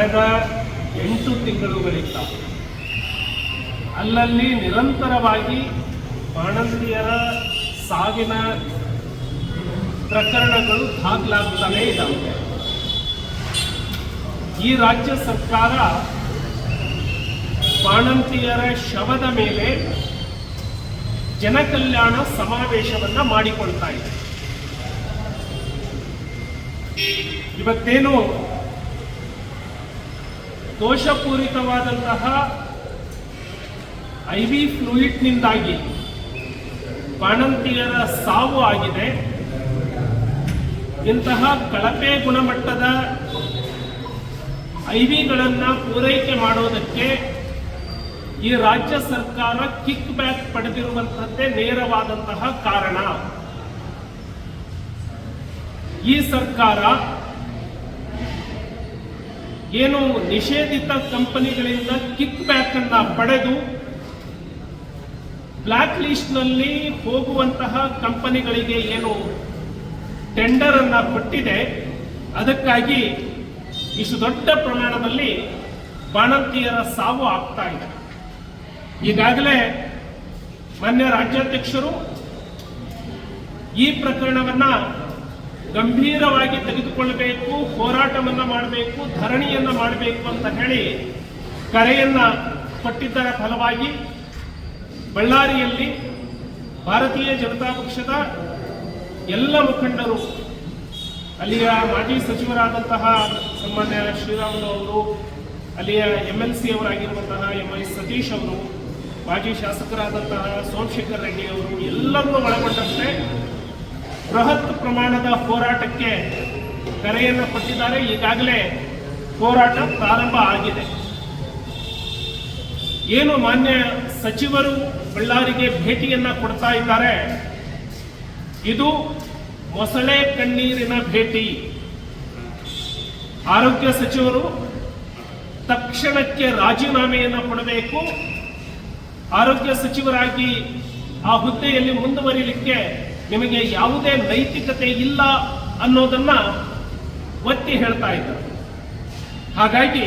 ಕಳೆದ ಎಂಟು ತಿಂಗಳುಗಳಿಂದ ಅಲ್ಲಲ್ಲಿ ನಿರಂತರವಾಗಿ ಬಾಣಂತಿಯರ ಸಾವಿನ ಪ್ರಕರಣಗಳು ದಾಖಲಾಗ್ತಾನೇ ಇದ್ದಾವೆ. ಈ ರಾಜ್ಯ ಸರ್ಕಾರ ಬಾಣಂತಿಯರ ಶವದ ಮೇಲೆ ಜನಕಲ್ಯಾಣ ಸಮಾವೇಶವನ್ನ ಮಾಡಿಕೊಳ್ತಾ ಇದೆ. ಇವತ್ತೇನು ದೋಷಪೂರಿತವಾದಂತಹ ಐ ವಿ ಫ್ಲೂಯಿಡ್ನಿಂದಾಗಿ ಬಾಣಂತಿಯರ ಸಾವು ಆಗಿದೆ. ಇಂತಹ ಕಳಪೆ ಗುಣಮಟ್ಟದ ಐ ವಿಗಳನ್ನು ಪೂರೈಕೆ ಮಾಡೋದಕ್ಕೆ ಈ ರಾಜ್ಯ ಸರ್ಕಾರ ಕಿಕ್ ಬ್ಯಾಕ್ ಪಡೆದಿರುವಂತದ್ದೇ ನೇರವಾದಂತಹ ಕಾರಣ. ಈ ಸರ್ಕಾರ ಏನು ನಿಷೇಧಿತ ಕಂಪನಿಗಳಿಂದ ಕಿಕ್ ಬ್ಯಾಕ್ ಅನ್ನ ಪಡೆದು ಬ್ಲ್ಯಾಕ್ ಲಿಸ್ಟ್ನಲ್ಲಿ ಹೋಗುವಂತಹ ಕಂಪನಿಗಳಿಗೆ ಏನು ಟೆಂಡರ್ ಅನ್ನ ಕೊಟ್ಟಿದೆ. ಅದಕ್ಕಾಗಿ ಇಷ್ಟು ದೊಡ್ಡ ಪ್ರಮಾಣದಲ್ಲಿ ಬಾಣಂತಿಯರ ಸಾವು ಆಗ್ತಾ ಇದೆ. ಈಗಾಗಲೇ ಮಾನ್ಯ ರಾಜ್ಯಾಧ್ಯಕ್ಷರು ಈ ಪ್ರಕರಣವನ್ನ ಗಂಭೀರವಾಗಿ ತೆಗೆದುಕೊಳ್ಳಬೇಕು, ಹೋರಾಟವನ್ನು ಮಾಡಬೇಕು, ಧರಣಿಯನ್ನು ಮಾಡಬೇಕು ಅಂತ ಹೇಳಿ ಕರೆಯನ್ನ ಕೊಟ್ಟಿದ್ದರ ಫಲವಾಗಿ ಬಳ್ಳಾರಿಯಲ್ಲಿ ಭಾರತೀಯ ಜನತಾ ಪಕ್ಷದ ಎಲ್ಲ ಮುಖಂಡರು, ಅಲ್ಲಿಯ ಮಾಜಿ ಸಚಿವರಾದಂತಹ ಸನ್ಮಾನ್ಯ ಶ್ರೀರಾಮುಲು ಅವರು, ಅಲ್ಲಿಯ ಎಂ ಎಲ್ ಸಿ ಅವರಾಗಿರುವಂತಹ ಎಂ ಐ ಸತೀಶ್ ಅವರು, ಮಾಜಿ ಶಾಸಕರಾದಂತಹ ಸೋಮಶೇಖರ್ ರೆಡ್ಡಿ ಅವರು ಎಲ್ಲರನ್ನೂ ಒಳಗೊಂಡಂತೆ ಬೃಹತ್ ಪ್ರಮಾಣದ ಹೋರಾಟಕ್ಕೆ ಕರೆಯನ್ನು ಕೊಟ್ಟಿದ್ದಾರೆ. ಈಗಾಗಲೇ ಹೋರಾಟ ಪ್ರಾರಂಭ ಆಗಿದೆ. ಏನು ಮಾನ್ಯ ಸಚಿವರು ಬಳ್ಳಾರಿಗೆ ಭೇಟಿಯನ್ನ ಕೊಡ್ತಾ ಇದ್ದಾರೆ? ಇದು ಮೊಸಳೆ ಕಣ್ಣೀರಿನ ಭೇಟಿ. ಆರೋಗ್ಯ ಸಚಿವರು ತಕ್ಷಣಕ್ಕೆ ರಾಜೀನಾಮೆಯನ್ನು ಕೊಡಬೇಕು. ಆರೋಗ್ಯ ಸಚಿವರಾಗಿ ಆ ಹುದ್ದೆಯಲ್ಲಿ ಮುಂದುವರಿಲಿಕ್ಕೆ ನಿಮಗೆ ಯಾವುದೇ ನೈತಿಕತೆ ಇಲ್ಲ ಅನ್ನೋದನ್ನ ಒತ್ತಿ ಹೇಳ್ತಾ ಇದ್ದಾರೆ. ಹಾಗಾಗಿ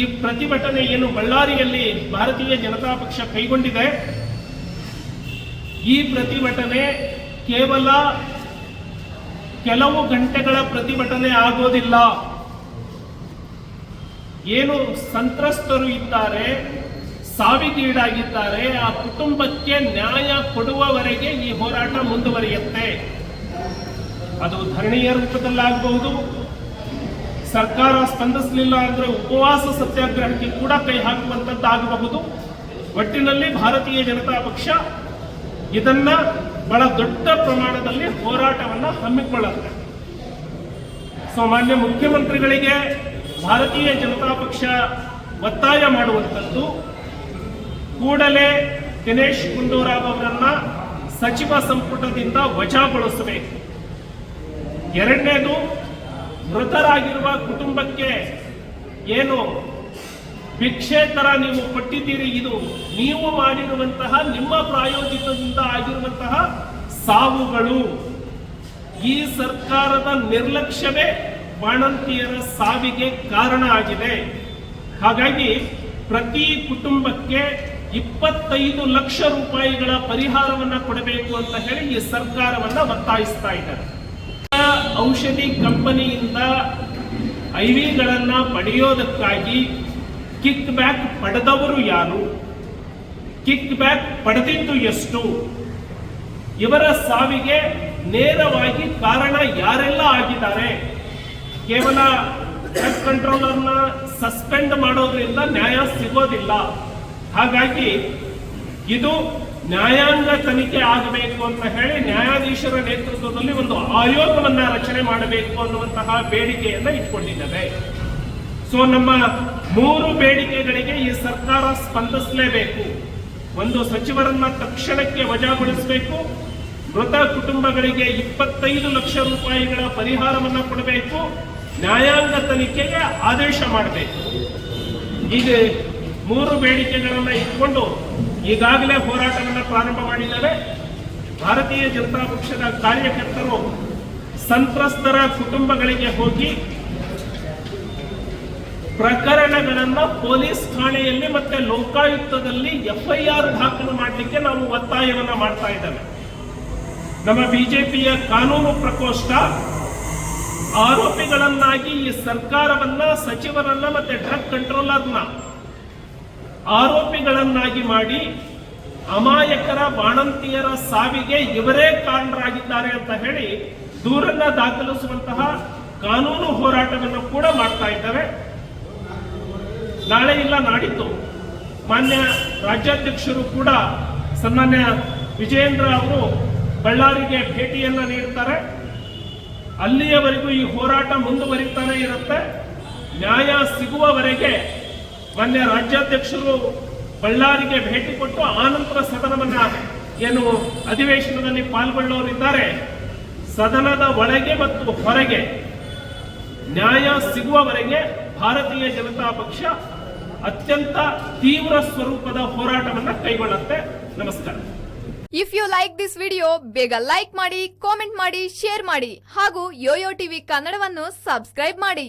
ಈ ಪ್ರತಿಭಟನೆ ಏನು ಬಳ್ಳಾರಿಯಲ್ಲಿ ಭಾರತೀಯ ಜನತಾ ಪಕ್ಷ ಕೈಗೊಂಡಿದೆ. ಈ ಪ್ರತಿಭಟನೆ ಕೇವಲ ಕೆಲವು ಗಂಟೆಗಳ ಪ್ರತಿಭಟನೆ ಆಗೋದಿಲ್ಲ. ಏನು ಸಂತ್ರಸ್ತರು ಇದ್ದಾರೆ. ಸಾವಿಗೀಡಾಗಿದ್ದಾರೆ. ಆ ಕುಟುಂಬಕ್ಕೆ ನ್ಯಾಯ ಕೊಡುವವರೆಗೆ ಈ ಹೋರಾಟ ಮುಂದುವರಿಯುತ್ತೆ. ಅದು ಧರಣಿಯ ರೂಪದಲ್ಲಾಗಬಹುದು. ಸರ್ಕಾರ ಸ್ಪಂದಿಸಲಿಲ್ಲ ಅಂದ್ರೆ ಉಪವಾಸ ಸತ್ಯಾಗ್ರಹಕ್ಕೆ ಕೂಡ ಕೈ ಹಾಕುವಂತದ್ದಾಗಬಹುದು. ಒಟ್ಟಿನಲ್ಲಿ ಭಾರತೀಯ ಜನತಾ ಪಕ್ಷ ಇದನ್ನ ಬಹಳ ದೊಡ್ಡ ಪ್ರಮಾಣದಲ್ಲಿ ಹೋರಾಟವನ್ನ ಹಮ್ಮಿಕೊಳ್ಳುತ್ತೆ. ಸಾಮಾನ್ಯ ಮುಖ್ಯಮಂತ್ರಿಗಳಿಗೆ ಭಾರತೀಯ ಜನತಾ ಪಕ್ಷ ಒತ್ತಾಯ ಮಾಡುವಂಥದ್ದು ಕೂಡಲೇ ದಿನೇಶ್ ಗುಂಡೂರಾವ್ ಅವರನ್ನ ಸಚಿವ ಸಂಪುಟದಿಂದ ವಜಾಗೊಳಿಸಬೇಕು. ಎರಡನೇದು, ಮೃತರಾಗಿರುವ ಕುಟುಂಬಕ್ಕೆ ಏನು ಭಿಕ್ಷೆ ತರ ನೀವು ಕೊಟ್ಟಿದ್ದೀರಿ, ಇದು ನೀವು ಮಾಡಿರುವಂತಹ ನಿಮ್ಮ ಪ್ರಾಯೋಜಿತದಿಂದ ಆಗಿರುವಂತಹ ಸಾವುಗಳು. ಈ ಸರ್ಕಾರದ ನಿರ್ಲಕ್ಷ್ಯವೇ ಬಾಣಂತಿಯರ ಸಾವಿಗೆ ಕಾರಣ ಆಗಿದೆ. ಹಾಗಾಗಿ ಪ್ರತಿ ಕುಟುಂಬಕ್ಕೆ ಇಪ್ಪತ್ತೈದು ಲಕ್ಷ ರೂಪಾಯಿಗಳ ಪರಿಹಾರವನ್ನ ಕೊಡಬೇಕು ಅಂತ ಹೇಳಿ ಈ ಸರ್ಕಾರವನ್ನ ಒತ್ತಾಯಿಸ್ತಾ ಇದ್ದಾರೆ. ಔಷಧಿ ಕಂಪನಿಯಿಂದ ಐವಿಗಳನ್ನ ಪಡೆಯೋದಕ್ಕಾಗಿ ಕಿಕ್ ಬ್ಯಾಕ್ ಪಡೆದವರು ಯಾರು? ಕಿಕ್ ಬ್ಯಾಕ್ ಪಡೆದಿದ್ದು ಎಷ್ಟು? ಇವರ ಸಾವಿಗೆ ನೇರವಾಗಿ ಕಾರಣ ಯಾರೆಲ್ಲ ಆಗಿದ್ದಾರೆ? ಕೇವಲ ಡ್ರಗ್ ಕಂಟ್ರೋಲರ್ನ ಸಸ್ಪೆಂಡ್ ಮಾಡೋದ್ರಿಂದ ನ್ಯಾಯ ಸಿಗೋದಿಲ್ಲ. ಹಾಗಾಗಿ ಇದು ನ್ಯಾಯಾಂಗ ತನಿಖೆ ಆಗಬೇಕು ಅಂತ ಹೇಳಿ ನ್ಯಾಯಾಧೀಶರ ನೇತೃತ್ವದಲ್ಲಿ ಒಂದು ಆಯೋಗವನ್ನ ರಚನೆ ಮಾಡಬೇಕು ಅನ್ನುವಂತಹ ಬೇಡಿಕೆಯನ್ನ ಇಟ್ಕೊಂಡಿದ್ದಾರೆ ಸೊ ನಮ್ಮ ಮೂರು ಬೇಡಿಕೆಗಳಿಗೆ ಈ ಸರ್ಕಾರ ಸ್ಪಂದಿಸಲೇಬೇಕು. ಒಂದು ಸಚಿವರನ್ನ ತಕ್ಷಣಕ್ಕೆ ವಜಾಗೊಳಿಸಬೇಕು. ಮೃತ ಕುಟುಂಬಗಳಿಗೆ ಇಪ್ಪತ್ತೈದು ಲಕ್ಷ ರೂಪಾಯಿಗಳ ಪರಿಹಾರವನ್ನ ಕೊಡಬೇಕು. ನ್ಯಾಯಾಂಗ ತನಿಖೆಗೆ ಆದೇಶ ಮಾಡಬೇಕು. ಈಗ ಮೂರು ಬೇಡಿಕೆಗಳನ್ನು ಇಟ್ಕೊಂಡು ಈಗಾಗಲೇ ಹೋರಾಟವನ್ನು ಪ್ರಾರಂಭ ಮಾಡಿದ್ದಾರೆ. ಭಾರತೀಯ ಜನತಾ ಪಕ್ಷದ ಕಾರ್ಯಕರ್ತರು ಸಂತ್ರಸ್ತರ ಕುಟುಂಬಗಳಿಗೆ ಹೋಗಿ ಪ್ರಕರಣಗಳನ್ನು ಪೊಲೀಸ್ ಠಾಣೆಯಲ್ಲಿ ಮತ್ತೆ ಲೋಕಾಯುಕ್ತದಲ್ಲಿ ಎಫ್ಐಆರ್ ದಾಖಲು ಮಾಡಲಿಕ್ಕೆ ನಾವು ಒತ್ತಾಯವನ್ನು ಮಾಡ್ತಾ ಇದ್ದೇವೆ. ನಮ್ಮ ಬಿಜೆಪಿಯ ಕಾನೂನು ಪ್ರಕೋಷ್ಠ ಆರೋಪಿಗಳನ್ನಾಗಿ ಈ ಸರ್ಕಾರವನ್ನ, ಸಚಿವರನ್ನ ಮತ್ತೆ ಡ್ರಗ್ ಕಂಟ್ರೋಲರ್ನ ಆರೋಪಿಗಳನ್ನಾಗಿ ಮಾಡಿ ಅಮಾಯಕರ ಬಾಣಂತಿಯರ ಸಾವಿಗೆ ಇವರೇ ಕಾರಣರಾಗಿದ್ದಾರೆ ಅಂತ ಹೇಳಿ ದೂರನ್ನ ದಾಖಲಿಸುವಂತಹ ಕಾನೂನು ಹೋರಾಟವನ್ನು ಕೂಡ ಮಾಡ್ತಾ ಇದ್ದಾರೆ. ನಾಳೆ ಇಲ್ಲ, ನಾಡಿದ್ದು. ಮಾನ್ಯ ರಾಜ್ಯಾಧ್ಯಕ್ಷರು ಕೂಡ ಸನ್ಮಾನ್ಯ ವಿಜಯೇಂದ್ರ ಅವರು ಬಳ್ಳಾರಿಗೆ ಭೇಟಿಯನ್ನ ನೀಡ್ತಾರೆ. ಅಲ್ಲಿಯವರೆಗೂ ಈ ಹೋರಾಟ ಮುಂದುವರಿತಾನೆ ಇರುತ್ತೆ. ನ್ಯಾಯ ಸಿಗುವವರೆಗೆ ಮಾನ್ಯ ರಾಜ್ಯಾಧ್ಯಕ್ಷರು ಬಳ್ಳಾರಿಗೆ ಭೇಟಿ ಕೊಟ್ಟು ಆನಂತರ ಸದನವನ್ನ ಏನು ಅಧಿವೇಶನದಲ್ಲಿ ಪಾಲ್ಗೊಳ್ಳೋರಿದ್ದಾರೆ. ಸದನದ ಒಳಗೆ ಮತ್ತು ಹೊರಗೆ ನ್ಯಾಯ ಸಿಗುವವರೆಗೆ ಭಾರತೀಯ ಜನತಾ ಪಕ್ಷ ಅತ್ಯಂತ ತೀವ್ರ ಸ್ವರೂಪದ ಹೋರಾಟವನ್ನು ಕೈಗೊಳ್ಳುತ್ತೆ. ನಮಸ್ಕಾರ. If you like this video ಬೇಗ ಲೈಕ್ ಮಾಡಿ ಕಾಮೆಂಟ್ ಮಾಡಿ ಶೇರ್ ಮಾಡಿ ಹಾಗೂ ಯೋಯೋ ಟಿವಿ ಕನ್ನಡವನ್ನು ಸಬ್ಸ್ಕ್ರೈಬ್ ಮಾಡಿ.